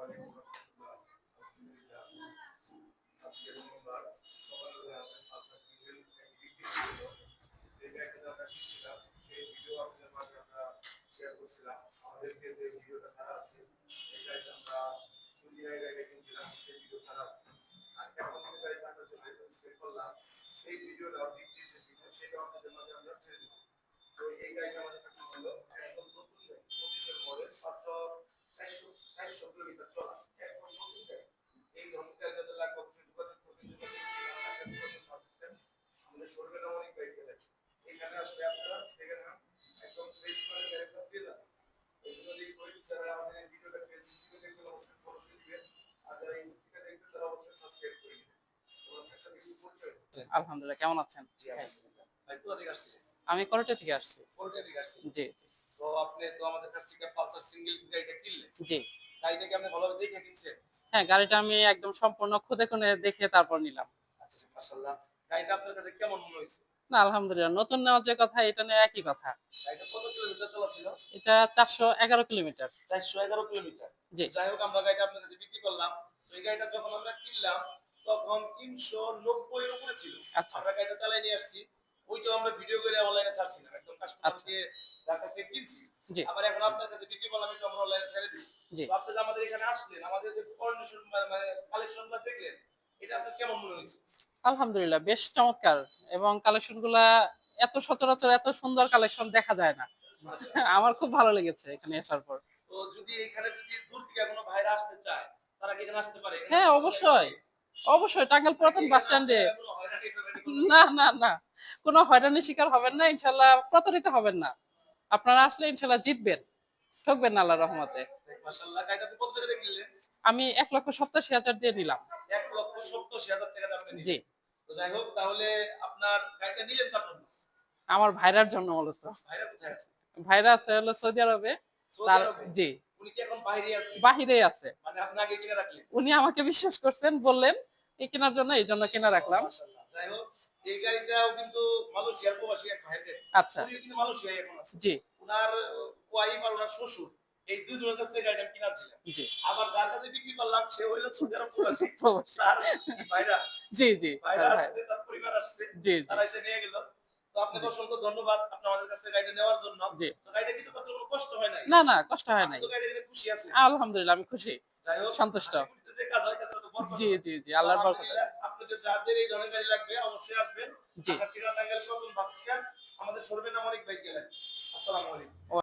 সেই ভিডিওটা ছাড়া আছে, এই গাড়িটা আমরা দুনিয়ায় গাড়িটা সেই ভিডিও ছাড়া আর এখন যে গাড়িটা আমরা যে লাইসেন্স সেই ভিডিওটা বিক্রির যে সেটা আপনাদের মাঝে আমরা ছেড়ে দিব। তো এই গাড়িটা আমাদের কাছে হলো আলহামদুলিল্লাহ কেমন আছেন? আমি করটে থেকে আসছি। জি তো আপনি তো আমাদের কাছ থেকে পালসার সিঙ্গেল গাড়িটা কিনলেন। জি। গাড়িটা কি আপনি ভালোভাবে দেখে কিনছেন? হ্যাঁ গাড়িটা আমি একদম সম্পূর্ণ খুদে খুনে দেখে তারপর নিলাম। আচ্ছা মাশাআল্লাহ। গাড়িটা আপনার কাছে কেমন মনে হয়েছে? না আলহামদুলিল্লাহ নতুন নেওয়ার যে কথা এটা নিয়ে একই কথা। গাড়িটা কত কিলোমিটার চলা ছিল? এটা চারশো এগারো কিলোমিটার। চারশো এগারো কিলোমিটার। জি। যাই হোক আমরা গাড়িটা আপনার কাছে বিক্রি করলাম। এই গাড়িটা যখন তিনশো নব্বই এর উপরে ছিল। আচ্ছা। আমরা গাড়িটা চালাই নিয়ে আসছি। ওইটাও আমরা ভিডিও করে অনলাইনে ছাড়ছিলাম একদম কাস্টমারকে যার কাছ থেকে কিনছি। আবার এখন আপনার কাছে বিক্রি করলাম এটা আমরা অনলাইনে ছেড়ে দিই। তো আপনি আমাদের এখানে আসলেন আমাদের যে কর্ডিনেশন মানে কালেকশনটা দেখলেন এটা আপনার কেমন মনে হয়েছে? আলহামদুলিল্লাহ বেশ চমৎকার। এবং কালেকশনগুলা এত সচরাচর এত সুন্দর কালেকশন দেখা যায় না। আমার খুব ভালো লেগেছে এখানে আসার পর। তো যদি এখানে যদি দূর থেকে কোনো ভাইরা আসতে চায় তারা কি এখানে আসতে পারে? হ্যাঁ, অবশ্যই। অবশ্যই টাঙ্গাইল পুরাতন বাস স্ট্যান্ডে। না না না। কোনো হয়রানির শিকার হবেন না ইনশাল্লাহ প্রতারিত হবেন না। আপনারা আসলে ইনশাল্লাহ জিতবেন ঠকবেন না আল্লাহ রহমতে। আমি এক লক্ষ সপ্তাশি হাজার দিয়ে নিলাম। এক লক্ষ সত্তর হাজার টাকা জি। তো যাই হোক তাহলে আপনার গাড়িটা নিলেন কার জন্য? আমার ভাইরার জন্য মূলত। ভাইরা কোথায় আছে? ভাইরা আছে হলো সৌদি আরবে। তার জি। উনি কি এখন বাইরে আছে? বাহিরে আছে। মানে আপনি আগে কিনে রাখলেন? উনি আমাকে বিশ্বাস করছেন বললেন এই কেনার জন্য এই জন্য কেনা রাখলাম। যাই হোক এই গাড়িটাও কিন্তু মালয়েশিয়ার প্রবাসী এক ভাইদের আচ্ছা। উনি কিন্তু মালয়েশিয়ায় এখন আছে। জি। ওনার ওয়াইফ আর ওনার শ্বশুর এই দুজনের কাছ থেকে গাড়িটা কিনাছিলেন জি। আবার যার কাছে বিক্রি করলাম সে হইল সৌদি আরব প্রবাসী। প্রবাসী। তার ভাইরা। জি জি। ভাইরা আসছে তার পরিবার আসছে। জি জি। তারা এসে নিয়ে গেল। তো আপনাকে অসংখ্য ধন্যবাদ আপনি আমাদের কাছ থেকে গাড়িটা নেওয়ার জন্য। জি। তো গাড়িটা কিন্তু কোনো কষ্ট হয় নাই। না না কষ্ট হয় নাই। তো গাড়িটা খুশি আছেন। আলহামদুলিল্লাহ আমি খুশি। যাই হোক সন্তুষ্ট। যে কাজ হয় জি জি জি আল্লাহর বরকত। আপনাদের যাদের এই ধরনের গাড়ি লাগবে অবশ্যই আসবেন। জি। ঠিকানা টাঙ্গাইল আমাদের শোরুমের নাম অনেক বাইক গেলেন আসসালামু আলাইকুম।